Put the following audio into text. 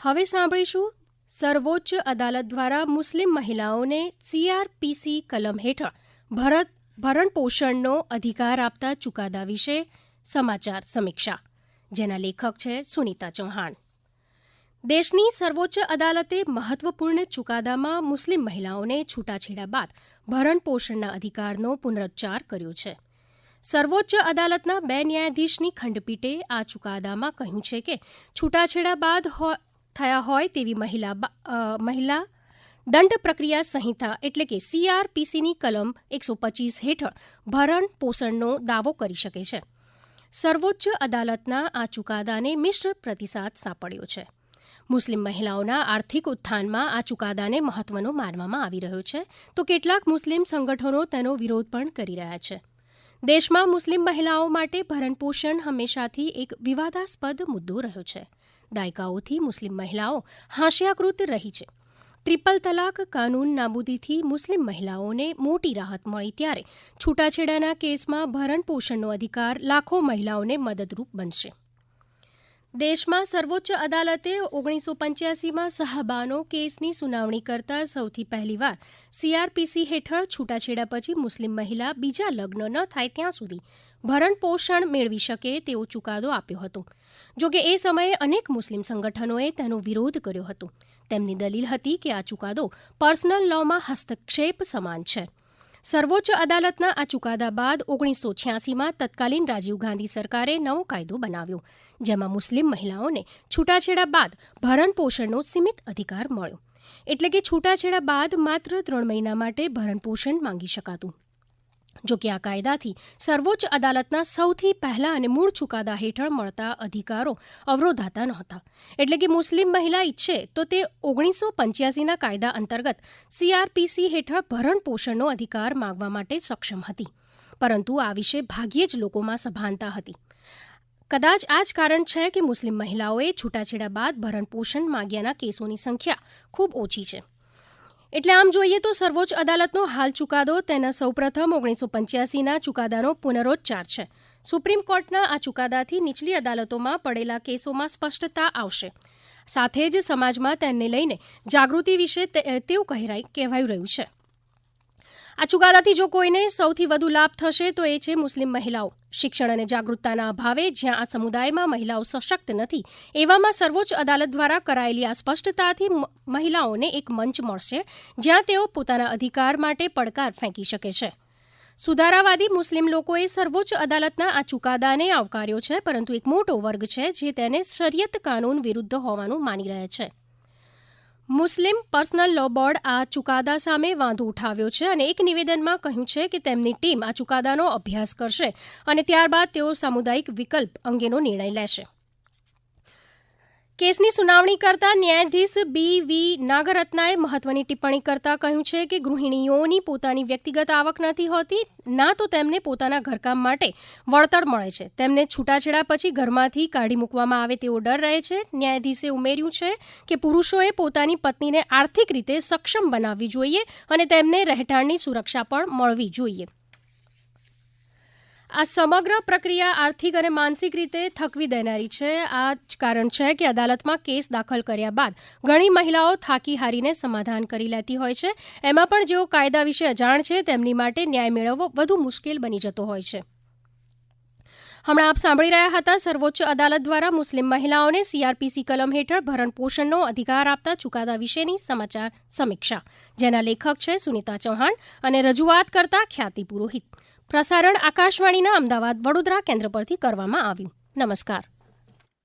હવે સાંભળીશું સર્વોચ્ચ અદાલત દ્વારા મુસ્લિમ મહિલાઓને સીઆરપીસી કલમ હેઠળ ભરત, ભરણ પોષણનો અધિકાર આપતા ચુકાદા વિશે સમાચાર સમીક્ષા, જેના લેખક છે સુનીતા ચૌહાણ. દેશની સર્વોચ્ચ અદાલતે મહત્વપૂર્ણ ચુકાદામાં મુસ્લિમ મહિલાઓને છૂટાછેડા બાદ ભરણ પોષણના અધિકારનો પુનરુચ્ચાર કર્યો છે. સર્વોચ્ચ અદાલતના બે ન્યાયાધીશની ખંડપીઠે આ ચુકાદામાં કહ્યું છે કે છૂટાછેડા બાદ થયા હોય તેવી મહિલા મહિલા દંડ પ્રક્રિયા સંહિતા એટલે કે સીઆરપીસીની કલમ એકસો પચીસ હેઠળ ભરણ પોષણનો દાવો કરી શકે છે. સર્વોચ્ચ અદાલતના આ ચુકાદાને મિશ્ર પ્રતિસાદ સાંપડ્યો છે. મુસ્લિમ મહિલાઓના આર્થિક ઉત્થાનમાં આ ચુકાદાને મહત્વનો માનવામાં આવી રહ્યો છે. તો કેટલાક મુસ્લિમ સંગઠનો તેનો વિરોધ પણ કરી રહ્યા છે. દેશમાં મુસ્લિમ મહિલાઓ માટે ભરણપોષણ હંમેશાથી એક વિવાદાસ્પદ મુદ્દો રહ્યો છે. દાયકાઓથી મુસ્લિમ મહિલાઓ હાંશિયાકૃત રહી છે. ટ્રિપલ તલાક કાનૂન નાબૂદીથી મુસ્લિમ મહિલાઓને મોટી રાહત મળી ત્યારે છૂટાછેડાના કેસમાં ભરણપોષણનો અધિકાર લાખો મહિલાઓને મદદરૂપ બનશે. દેશમાં સર્વોચ્ચ અદાલતે ઓગણીસો પંચ્યાસીમાં સહાબાનો કેસની સુનાવણી કરતા સૌથી પહેલીવાર સીઆરપીસી હેઠળ છૂટાછેડા પછી મુસ્લિમ મહિલા બીજા લગ્ન ન થાય ત્યાં સુધી ભરણ પોષણ મેળવી શકે તેવો ચુકાદો આપ્યો હતો. જોકે એ સમયે અનેક મુસ્લિમ સંગઠનોએ તેનો વિરોધ કર્યો હતો. તેમની દલીલ હતી કે આ ચુકાદો પર્સનલ લોમાં હસ્તક્ષેપ સમાન છે. સર્વોચ્ચ અદાલતના આ ચુકાદા બાદ ઓગણીસો છ્યાસીમાં તત્કાલીન રાજીવ ગાંધી સરકારે નવો કાયદો બનાવ્યો, જેમાં મુસ્લિમ મહિલાઓને છૂટાછેડા બાદ ભરણ પોષણનો સીમિત અધિકાર મળ્યો. એટલે કે છૂટાછેડા બાદ માત્ર ત્રણ મહિના માટે ભરણપોષણ માંગી શકાતું. જોકે આ કાયદાથી સર્વોચ્ચ અદાલતના સૌથી પહેલા અને મૂળ ચુકાદા હેઠળ મળતા અધિકારો અવરોધાતા નહોતા. એટલે કે મુસ્લિમ મહિલા ઈચ્છે તો તે ઓગણીસો પંચ્યાસીના કાયદા અંતર્ગત સીઆરપીસી હેઠળ ભરણ પોષણનો અધિકાર માંગવા માટે સક્ષમ હતી. પરંતુ આ વિશે ભાગ્યે જ લોકોમાં સભાનતા હતી. કદાચ આ જ કારણ છે કે મુસ્લિમ મહિલાઓએ છૂટાછેડા બાદ ભરણ પોષણ માંગ્યાના કેસોની સંખ્યા ખૂબ ઓછી છે. એટલે આમ જોઈએ તો સર્વોચ્ચ અદાલતનો હાલ ચુકાદો તેના સૌપ્રથમ ઓગણીસો પંચ્યાસીના ચુકાદાનો પુનરોચ્ચાર છે. સુપ્રીમ કોર્ટના આ ચુકાદાથી નીચલી અદાલતોમાં પડેલા કેસોમાં સ્પષ્ટતા આવશે. સાથે જ સમાજમાં તેને લઈને જાગૃતિ વિશે તેવું કહેવાયું રહ્યું છે. આ ચુકાદાથી જો કોઈને સૌથી વધુ લાભ થશે તો એ છે મુસ્લિમ મહિલાઓ. શિક્ષણ અને જાગૃતતાના અભાવે જ્યાં આ સમુદાયમાં મહિલાઓ સશક્ત નથી, એવામાં સર્વોચ્ચ અદાલત દ્વારા કરાયેલી આ સ્પષ્ટતાથી મહિલાઓને એક મંચ મળશે, જ્યાં તેઓ પોતાના અધિકાર માટે પડકાર ફેંકી શકે છે. સુધારાવાદી મુસ્લિમ લોકોએ સર્વોચ્ચ અદાલતના આ ચુકાદાને આવકાર્યો છે, પરંતુ એક મોટો વર્ગ છે જે તેને શરિયત કાનૂન વિરુદ્ધ હોવાનું માની રહ્યા છે. મુસ્લિમ પર્સનલ લો બોર્ડ આ ચુકાદા સામે વાંધો ઉઠાવ્યો છે અને એક નિવેદનમાં કહ્યું છે કે તેમની ટીમ આ ચુકાદાનો અભ્યાસ કરશે અને ત્યારબાદ તેઓ સામુદાયિક વિકલ્પ અંગેનો નિર્ણય લેશે. કેસની સુનાવણી કરતા ન્યાયાધીશ બી વી નાગરત્નાએ મહત્વની ટિપ્પણી કરતા કહ્યું છે કે ગૃહિણીઓની પોતાની વ્યક્તિગત આવક નથી હોતી, ના તો તેમને પોતાના ઘરકામ માટે વળતર મળે છે. તેમને છૂટાછેડા પછી ઘરમાંથી કાઢી મૂકવામાં આવે તેવો ડર રહે છે. ન્યાયાધીશે ઉમેર્યું છે કે પુરુષોએ પોતાની પત્નીને આર્થિક રીતે સક્ષમ બનાવવી જોઈએ અને તેમને રહેઠાણની સુરક્ષા પણ મળવી જોઈએ. આ સમગ્ર પ્રક્રિયા આર્થિક અને માનસિક રીતે થકવી દેનારી છે. આ જ કારણ છે કે અદાલતમાં કેસ દાખલ કર્યા બાદ ઘણી મહિલાઓ થાકી હારીને સમાધાન કરી લેતી હોય છે. એમાં પણ જેઓ કાયદા વિશે અજાણ છે, તેમની માટે ન્યાય મેળવવો વધુ મુશ્કેલ બની જતો હોય છે. હમણાં આપ સાંભળી રહ્યા હતા, સર્વોચ્ચ અદાલત દ્વારા મુસ્લિમ મહિલાઓને સીઆરપીસી કલમ હેઠળ ભરણ પોષણનો અધિકાર આપતા ચુકાદા વિશેની સમાચાર સમીક્ષા, જેના લેખક છે સુનીતા ચૌહાણ અને રજૂઆત કરતા ખ્યાતિ પુરોહિત. પ્રસારણ આકાશવાણીના અમદાવાદ વડોદરા કેન્દ્ર પરથી કરવામાં આવ્યું. નમસ્કાર.